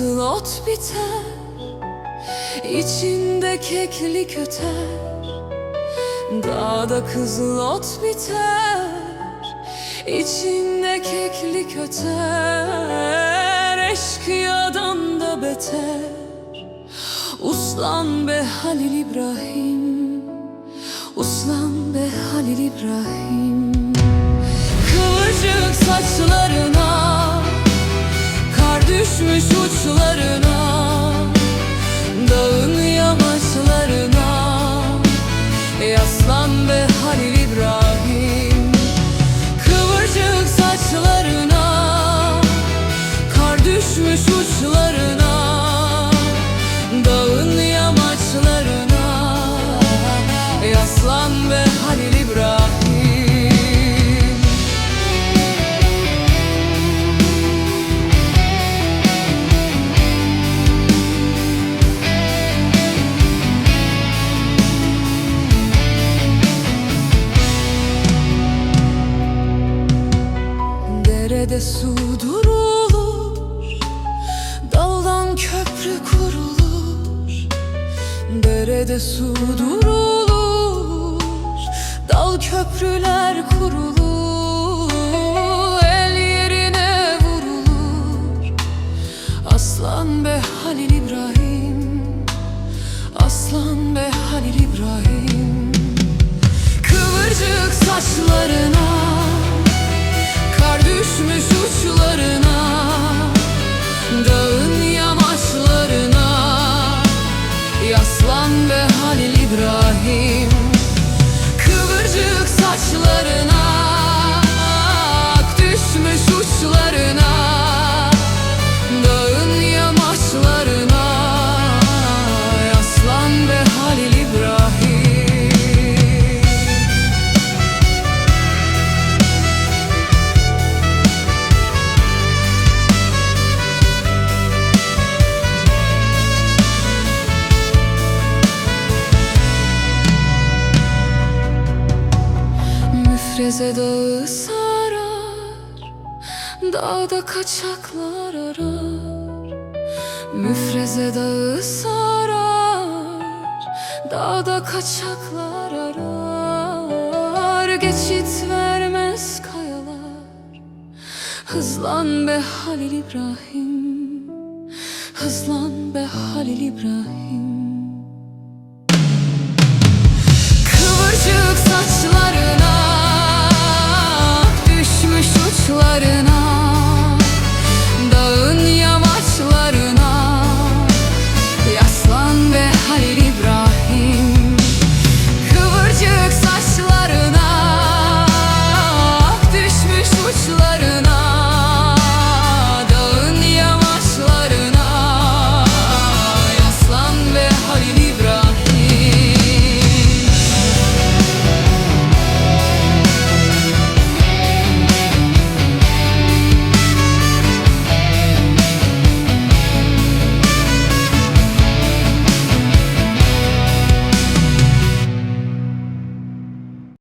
kızıl ot biter İçinde keklik öter. Dağda kızıl ot biter İçinde keklik öter. Eşkıyadan da beter. Uslan be Halil İbrahim Uslan be Halil İbrahim. Kıvırcık saçlarına düşmüş uçlarına Dağın yamaçlarına. Yaslan be Halil İbrahim Kıvırcık saçlarına. Kar düşmüş uçlarına Derede su durulur Daldan köprü kurulur. Derede su durulur Dal köprüler kurulur. El yerine vurulur. Aslan be Halil İbrahim Aslan be Halil İbrahim. Kıvırcık saçlarına Yaslan be Halil İbrahim Kıvırcık saçlarına Müfreze dağı sarar Dağda kaçaklar arar. Müfreze dağı sarar Dağda kaçaklar arar. Geçit vermez kayalar Hızlan be Halil İbrahim Hızlan be Halil İbrahim